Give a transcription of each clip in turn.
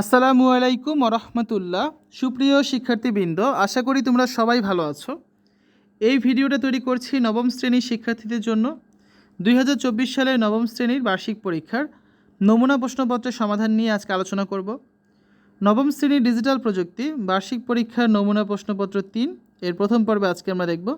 আসসালামু আলাইকুম রহমতুল্লাহ সুপ্রিয় শিক্ষার্থীবৃন্দ, আশা করি তোমরা সবাই ভালো আছো। এই ভিডিওটা তৈরি করছি নবম শ্রেণির শিক্ষার্থীদের জন্য। দুই হাজার চব্বিশ সালের নবম শ্রেণির বার্ষিক পরীক্ষার নমুনা প্রশ্নপত্রের সমাধান নিয়ে আজকে আলোচনা করব। নবম শ্রেণির ডিজিটাল প্রযুক্তি, বার্ষিক পরীক্ষার নমুনা প্রশ্নপত্র তিন, এর প্রথম পর্বে আজকে আমরা দেখব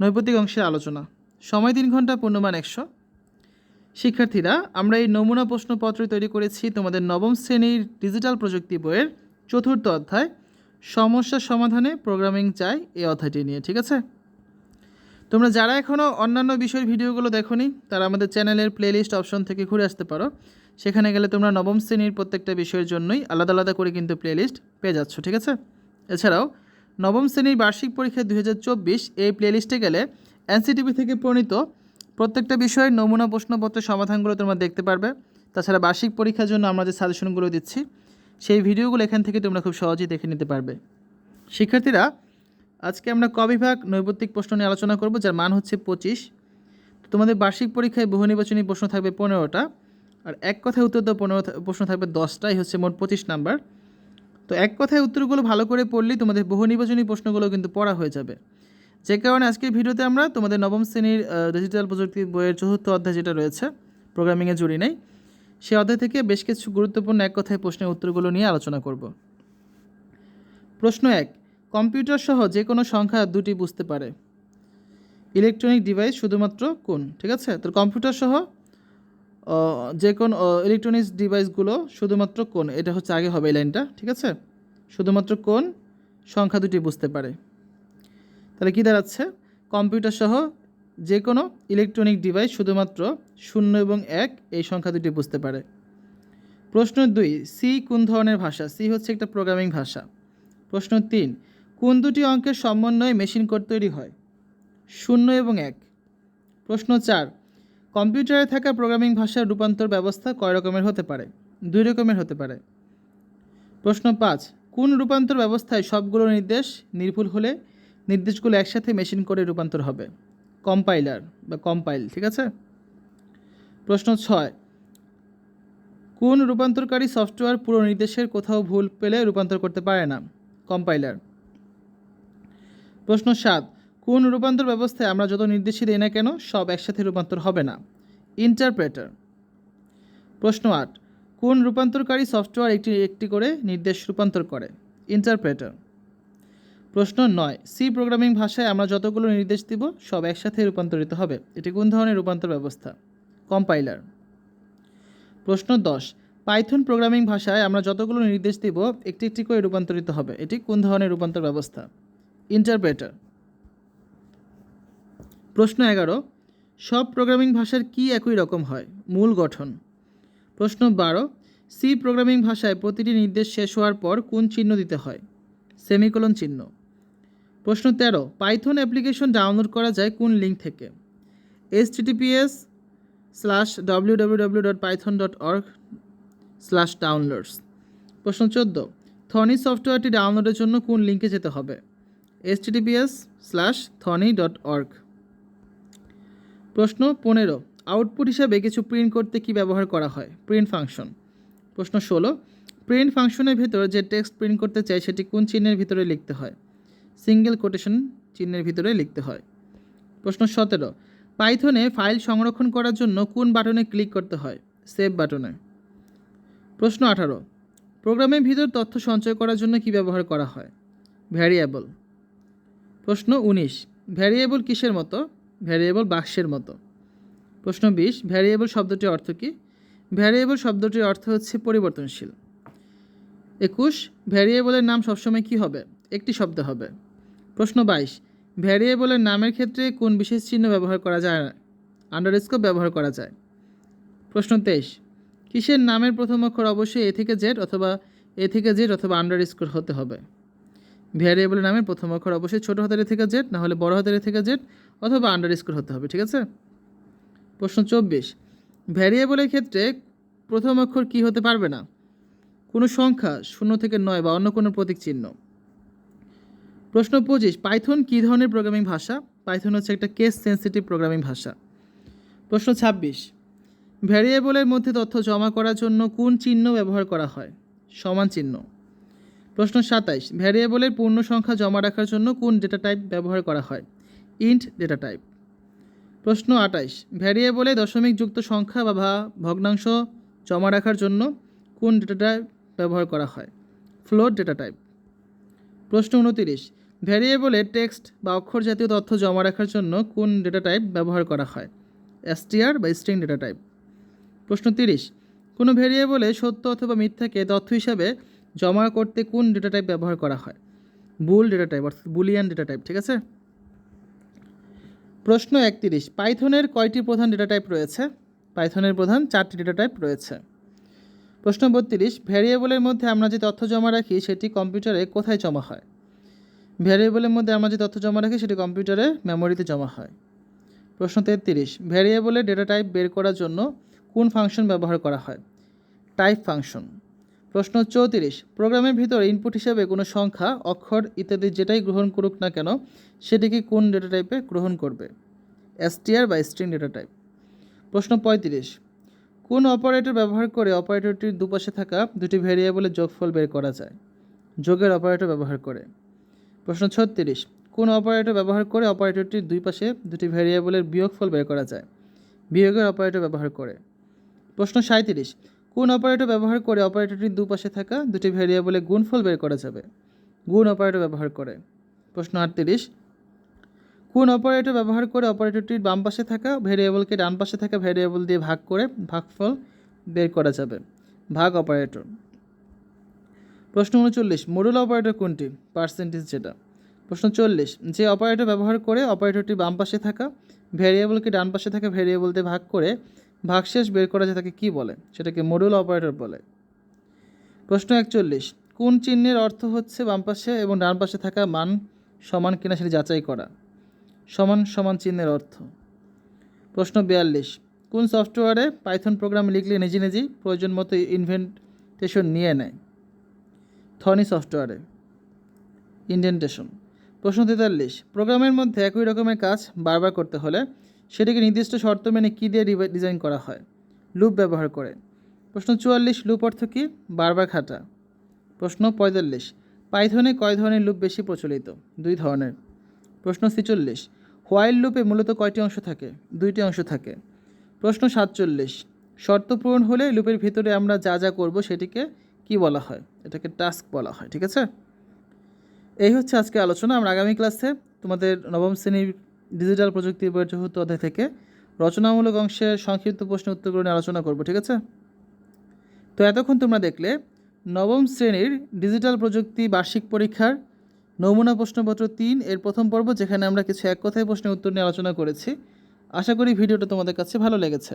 নৈপতিক অংশের আলোচনা। সময় তিন ঘণ্টা পূর্ণমান একশো। শিক্ষার্থীরা, আমরা এই নমুনা প্রশ্নপত্র তৈরি করেছি তোমাদের নবম শ্রেণির ডিজিটাল প্রযুক্তি বইয়ের চতুর্থ অধ্যায়, সমস্যা সমাধানে প্রোগ্রামিং চাই এই অধ্যায়টি নিয়ে, ঠিক আছে? তোমরা যারা এখনও অন্যান্য বিষয়ের ভিডিওগুলো দেখোনি, তারা আমাদের চ্যানেলের প্লেলিস্ট অপশন থেকে ঘুরে আসতে পারো। সেখানে গেলে তোমরা নবম শ্রেণির প্রত্যেকটা বিষয়ের জন্যই আলাদা আলাদা করে কিন্তু প্লেলিস্ট পেয়ে যাচ্ছ, ঠিক আছে? এছাড়াও, নবম শ্রেণির বার্ষিক পরীক্ষা দুই এই প্লেলিস্টে গেলে এনসিটিভি থেকে প্রণীত প্রত্যেকটা বিষয়ের নমুনা প্রশ্নপত্রের সমাধানগুলো তোমরা দেখতে পারবে। তাছাড়া বার্ষিক পরীক্ষার জন্য আমরা যে সাজেশনগুলো দিচ্ছি, সেই ভিডিওগুলো এখান থেকে তোমরা খুব সহজেই দেখে নিতে পারবে। শিক্ষার্থীরা, আজকে আমরা কবিভাগ বিভাগ নৈবত্তিক প্রশ্ন নিয়ে আলোচনা করব, যার মান হচ্ছে পঁচিশ। তোমাদের বার্ষিক পরীক্ষায় বহু নির্বাচনী প্রশ্ন থাকবে পনেরোটা, আর এক কথায় উত্তর দেওয়া পনেরো প্রশ্ন থাকবে দশটাই হচ্ছে মোট পঁচিশ নাম্বার। তো এক কথায় উত্তরগুলো ভালো করে পড়লেই তোমাদের বহু নির্বাচনী প্রশ্নগুলো কিন্তু পড়া হয়ে যাবে। যে কারণে আজকের ভিডিওতে আমরা তোমাদের নবম শ্রেণির ডিজিটাল প্রযুক্তি বইয়ের চতুর্থ অধ্যায় যেটা রয়েছে প্রোগ্রামিংয়ে জুড়ি নেই সেই অধ্যায় থেকে বেশ কিছু গুরুত্বপূর্ণ এক কথায় প্রশ্নের উত্তরগুলো নিয়ে আলোচনা করব। প্রশ্ন এক, কম্পিউটার সহ যে কোনো সংখ্যা দুটি বুঝতে পারে। ইলেকট্রনিক ডিভাইস শুধুমাত্র কোন? ঠিক আছে? তো কম্পিউটার সহ যে কোন ইলেকট্রনিক্স ডিভাইসগুলো শুধুমাত্র কোন? এটা হচ্ছে আগে হবে এই লাইনটা, ঠিক আছে? শুধুমাত্র কোন সংখ্যা দুটি বুঝতে পারে। তাহলে কী দাঁড়াচ্ছে? কম্পিউটার সহ যে কোনো ইলেকট্রনিক ডিভাইস শুধুমাত্র শূন্য এবং এক এই সংখ্যা দুটি বুঝতে পারে। প্রশ্ন দুই সি কোন ধরনের ভাষা? সি হচ্ছে একটা প্রোগ্রামিং ভাষা। প্রশ্ন তিন, কোন দুটি অঙ্কের সমন্বয়ে মেশিন কোড তৈরি হয়? শূন্য এবং এক। প্রশ্ন চার, কম্পিউটারে থাকা প্রোগ্রামিং ভাষার রূপান্তর ব্যবস্থা কয় রকমের হতে পারে? দুই রকমের হতে পারে। প্রশ্ন পাঁচ, কোন রূপান্তর ব্যবস্থায় সবগুলো নির্দেশ নির্ভুল হলে নির্দেশগুলো একসাথে মেশিন করে রূপান্তর হবে। কম্পাইলার বা কম্পাইল ঠিক আছে? প্রশ্ন ছয়, কোন রূপান্তরকারী সফটওয়্যার পুরো নির্দেশের কোথাও ভুল পেলে রূপান্তর করতে পারে না? কম্পাইলার প্রশ্ন সাত, কোন রূপান্তর ব্যবস্থায় আমরা যত নির্দেশই দিই না কেন, সব একসাথে রূপান্তর হবে না? ইন্টারপ্রেটার প্রশ্ন আট, কোন রূপান্তরকারী সফটওয়্যার একটি একটি করে নির্দেশ রূপান্তর করে? ইন্টারপ্রেটার প্রশ্ন নয়। সি প্রোগ্রামিং ভাষায় আমরা যতগুলো নির্দেশ দিব, সব একসাথে রূপান্তরিত হবে। এটি কোন ধরনের রূপান্তর ব্যবস্থা? কম্পাইলার। প্রশ্ন দশ। পাইথন প্রোগ্রামিং ভাষায় আমরা যতগুলো নির্দেশ দিব, একটি একটি করে রূপান্তরিত হবে। এটি কোন ধরনের রূপান্তর ব্যবস্থা? ইন্টারপ্রেটার প্রশ্ন এগারো। সব প্রোগ্রামিং ভাষার কি একই রকম হয়? মূল গঠন। প্রশ্ন বারো। সি প্রোগ্রামিং ভাষায় প্রতিটি নির্দেশ শেষ হওয়ার পর কোন চিহ্ন দিতে হয়? সেমিকোলন চিহ্ন। প্রশ্ন তেরো, পাইথন অ্যাপ্লিকেশন ডাউনলোড করা যায় কোন লিঙ্ক থেকে? S HTTPS slash W W W dot Python dot org slash downloads প্রশ্ন চোদ্দ থনি সফটওয়্যারটি ডাউনলোডের জন্য কোন লিঙ্কে যেতে হবে? এস টিটিপিএস স্ল্যাশ থনি ডট অর্গ প্রশ্ন পনেরো, আউটপুট হিসাবে কিছু প্রিন্ট করতে কি ব্যবহার করা হয়? প্রিন্ট ফাংশন প্রশ্ন ষোলো প্রিন্ট ফাংশনের ভিতর যে টেক্সট প্রিন্ট করতে চাই সেটি কোন চিহ্নের ভিতরে লিখতে হয়? সিঙ্গেল কোটেশন চিহ্নের ভিতরে লিখতে হয়। প্রশ্ন সতেরো, পাইথনে ফাইল সংরক্ষণ করার জন্য কোন বাটনে ক্লিক করতে হয়? সেভ বাটনে। প্রশ্ন আঠারো, প্রোগ্রামের ভিতর তথ্য সঞ্চয় করার জন্য কি ব্যবহার করা হয়? ভ্যারিয়েবল। প্রশ্ন উনিশ, ভ্যারিয়েবল কিসের মতো? ভ্যারিয়েবল বাক্সের মতো। প্রশ্ন বিশ, ভ্যারিয়েবল শব্দটির অর্থ কী? ভ্যারিয়েবল শব্দটির অর্থ হচ্ছে পরিবর্তনশীল। একুশ, ভ্যারিয়েবলের নাম সবসময় কী হবে? একটি শব্দ হবে। প্রশ্ন বাইশ ভ্যারিয়েবলের নামের ক্ষেত্রে কোন বিশেষ চিহ্ন ব্যবহার করা যায়? আন্ডারস্কোপ ব্যবহার করা যায়। প্রশ্ন তেইশ, কিসের নামের প্রথম অক্ষর অবশ্যই এ থেকে জেড অথবা এ থেকে জেড অথবা আন্ডার স্কোর হতে হবে? ভ্যারিয়েবলের নামের প্রথম অক্ষর অবশ্যই ছোটো হাতের থেকে জেড না হলে বড় হাতের থেকে জেড অথবা আন্ডার স্কোর হতে হবে, ঠিক আছে? প্রশ্ন চব্বিশ ভ্যারিয়েবলের ক্ষেত্রে প্রথম অক্ষর কি হতে পারবে না? কোনো সংখ্যা শূন্য থেকে নয় বা অন্য কোনো প্রতীক চিহ্ন। প্রশ্ন পঁচিশ, পাইথন কী ধরনের প্রোগ্রামিং ভাষা? পাইথন হচ্ছে একটা কেস সেন্সিটিভ প্রোগ্রামিং ভাষা। প্রশ্ন ছাব্বিশ ভ্যারিয়েবলের মধ্যে তথ্য জমা করার জন্য কোন চিহ্ন ব্যবহার করা হয়? সমান চিহ্ন। প্রশ্ন সাতাইশ ভ্যারিয়েবলের পূর্ণ সংখ্যা জমা রাখার জন্য কোন ডেটা টাইপ ব্যবহার করা হয়? ইন্ট ডেটা টাইপ প্রশ্ন আটাইশ ভ্যারিয়েবলে দশমিক যুক্ত সংখ্যা বা ভগ্নাংশ জমা রাখার জন্য কোন ডেটা টাইপ ব্যবহার করা হয়? ফ্লোট ডেটা টাইপ প্রশ্ন উনতিরিশ ভ্যারিয়েবলে টেক্সট বা অক্ষর জাতীয় তথ্য জমা রাখার জন্য কোন ডেটা টাইপ ব্যবহার করা হয়? এসটিআর বা স্ট্রিং ডেটা টাইপ। প্রশ্ন তিরিশ। কোনো ভ্যারিয়েবলে সত্য অথবা মিথ্যাকে তথ্য হিসাবে জমা করতে কোন ডেটা টাইপ ব্যবহার করা হয়? বুল ডেটা টাইপ, অর্থাৎ বুলিয়ান ডেটা টাইপ, ঠিক আছে? প্রশ্ন একতিরিশ। পাইথনের কয়টি প্রধান ডেটা টাইপ রয়েছে? পাইথনের প্রধান চারটি ডেটা টাইপ রয়েছে। প্রশ্ন বত্রিশ। ভ্যারিয়েবলের মধ্যে আমরা যে তথ্য জমা রাখি, সেটি কম্পিউটারে কোথায় জমা হয়? ভ্যারিয়েবলের মধ্যে আমরা যে তথ্য জমা রাখি সেটি কম্পিউটারে মেমোরিতে জমা হয়। প্রশ্ন তেত্রিশ ভ্যারিয়েবলের ডেটা টাইপ বের করার জন্য কোন ফাংশন ব্যবহার করা হয়? Type function. প্রশ্ন চৌত্রিশ, প্রোগ্রামের ভিতর ইনপুট হিসাবে কোনো সংখ্যা, অক্ষর ইত্যাদি যেটাই গ্রহণ করুক না কেন সেটিকে কোন ডেটা টাইপে গ্রহণ করবে? এসটিআর বা স্ট্রিং ডেটা টাইপ। প্রশ্ন পঁয়ত্রিশ, কোন অপারেটর ব্যবহার করে অপারেটরটির দুপাশে থাকা দুটি ভেরিয়েবলের যোগফল বের করা যায়? যোগের অপারেটর ব্যবহার করে। প্রশ্ন ছত্রিশ, কোন অপারেটর ব্যবহার করে অপারেটরটির দুই পাশে দুটি ভেরিয়েবলের বিয়োগফল বের করা যায়? বিয়োগের অপারেটর ব্যবহার করে। প্রশ্ন সাঁত্রিশ কোন অপারেটর ব্যবহার করে অপারেটরটির দুপাশে থাকা দুটি ভেরিয়েবলের গুণফল বের করা যাবে? গুণ অপারেটর ব্যবহার করে। প্রশ্ন আটত্রিশ, কোন অপারেটর ব্যবহার করে অপারেটরটির বাম পাশে থাকা ভেরিয়েবলকে ডান পাশে থাকা ভেরিয়েবল দিয়ে ভাগ করে ভাগফল বের করা যাবে? ভাগ অপারেটর প্রশ্ন উনচল্লিশ মডুল অপারেটর কোনটি? পার্সেন্টেজ যেটা। প্রশ্ন চল্লিশ, যে অপারেটর ব্যবহার করে অপারেটরটি বাম পাশে থাকা ভেরিয়েবলকে ডান পাশে থাকা ভেরিয়েবল দিয়ে ভাগ করে ভাগশেষ বের করা যায় তাকে কী বলে? সেটাকে মডুল অপারেটর বলে। প্রশ্ন একচল্লিশ, কোন চিহ্নের অর্থ হচ্ছে বাম পাশে এবং ডান পাশে থাকা মান সমান কিনা সেটি যাচাই করা? সমান সমান চিহ্নের অর্থ। প্রশ্ন বিয়াল্লিশ, কোন সফটওয়্যারে পাইথন প্রোগ্রাম লিখলে নিজে নিজেই প্রয়োজন মতো ইনভেন্টেশন নিয়ে নেয়? থনি সফটওয়্যারে। ইন্ডেন্টেশন। প্রশ্ন তেতাল্লিশ প্রোগ্রামের মধ্যে একই রকমের কাজ বারবার করতে হলে সেটিকে নির্দিষ্ট শর্ত মেনে কী দিয়ে ডিজাইন করা হয়? লুপ ব্যবহার করে। প্রশ্ন চুয়াল্লিশ, লুপ অর্থ কী? বারবার খাটা। প্রশ্ন পঁয়তাল্লিশ, পাইথনে কয় ধরনের লুপ বেশি প্রচলিত? দুই ধরনের। প্রশ্ন ছিচল্লিশ, হোয়াইল লুপে মূলত কয়টি অংশ থাকে? দুইটি অংশ থাকে। প্রশ্ন সাতচল্লিশ, শর্ত পূরণ হলে লুপের ভিতরে আমরা যা যা করব সেটিকে কি বলা হয়? এটাকে টাস্ক বলা হয়, ঠিক আছে? এই হচ্ছে আজকে আলোচনা। আমরা আগামী ক্লাসে তোমাদের নবম শ্রেণির ডিজিটাল প্রযুক্তি বইয়ের চতুর্থ অধ্যায় থেকে রচনামূলক অংশের সংক্ষিপ্ত প্রশ্ন উত্তরগুলো নিয়ে আলোচনা করব, ঠিক আছে? তো এতক্ষণ তোমরা দেখলে নবম শ্রেণির ডিজিটাল প্রযুক্তি বার্ষিক পরীক্ষার নমুনা প্রশ্নপত্র তিন এর প্রথম পর্ব, যেখানে আমরা কিছু এক কথায় প্রশ্নের উত্তর নিয়ে আলোচনা করেছি। আশা করি ভিডিওটা তোমাদের কাছে ভালো লেগেছে।